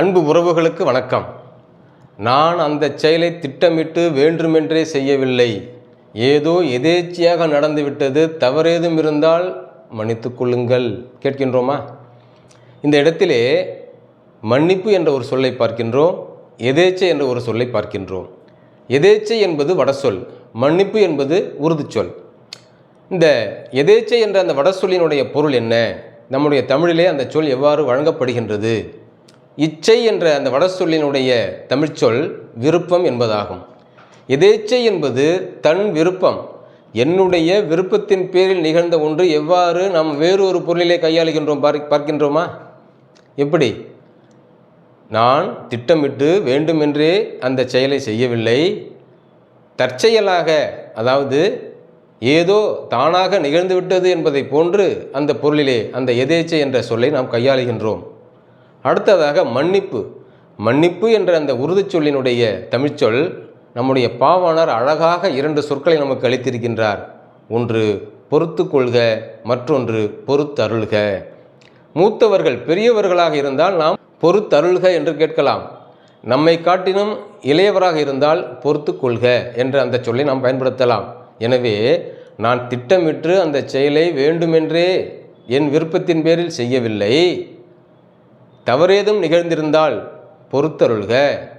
அன்பு உறவுகளுக்கு வணக்கம். நான் அந்த செயலை திட்டமிட்டு வேண்டுமென்றே செய்யவில்லை. ஏதோ எதேச்சியாக நடந்துவிட்டது தவறேதும் இருந்தால் மன்னித்து கொள்ளுங்கள். கேட்கின்றோமா? இந்த இடத்திலே மன்னிப்பு என்ற ஒரு சொல்லை பார்க்கின்றோம் எதேச்சை என்ற ஒரு சொல்லை பார்க்கின்றோம். எதேச்சை என்பது வடசொல் மன்னிப்பு என்பது உருது சொல் இந்த எதேச்சை என்ற அந்த வடசொல்லினுடைய பொருள் என்ன? நம்முடைய தமிழிலே அந்த சொல் எவ்வாறு வழங்கப்படுகின்றது? இச்சை என்ற அந்த வடசொல்லினுடைய தமிழ்ச்சொல் விருப்பம் என்பதாகும். எதேச்சை என்பது தன் விருப்பம். என்னுடைய விருப்பத்தின் பேரில் நிகழ்ந்த ஒன்று எவ்வாறு நாம் வேறு ஒரு பொருளிலே கையாளுகின்றோம் பார் பார்க்கின்றோமா? எப்படி? நான் திட்டமிட்டு வேண்டுமென்றே அந்த செயலை செய்யவில்லை. தற்செயலாக அதாவது ஏதோ தானாக நிகழ்ந்துவிட்டது என்பதை போன்று அந்த பொருளிலே அந்த எதேச்சை என்ற சொல்லை நாம் கையாளுகின்றோம். அடுத்ததாக மன்னிப்பு. மன்னிப்பு என்ற அந்த உருதுச் சொல்லினுடைய தமிழ்ச்சொல் நம்முடைய பாவாணர் அழகாக இரண்டு சொற்களை நமக்கு அளித்திருக்கின்றார். ஒன்று பொறுத்து கொள்க. மற்றொன்று பொறுத்தருள்க. மூத்தவர்கள் பெரியவர்களாக இருந்தால் நாம் பொறுத்தருள்க என்று கேட்கலாம். நம்மை காட்டினும் இளையவராக இருந்தால் பொறுத்து கொள்க என்ற அந்த சொல்லை நாம் பயன்படுத்தலாம். எனவே நான் திட்டமிட்டு அந்த செயலை வேண்டுமென்றே என் விருப்பத்தின் பேரில் செய்யவில்லை. தவறேதும் நிகழ்ந்திருந்தால் பொறுத்தருள்க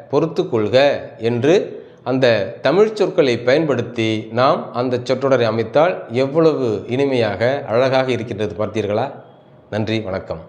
பொறுத்து கொள்க என்று அந்த தமிழ் சொற்களை பயன்படுத்தி நாம் அந்த சொற்றொடரை அமைத்தால் எவ்வளவு இனிமையாக அழகாக இருக்கின்றது பார்த்தீர்களா? நன்றி வணக்கம்.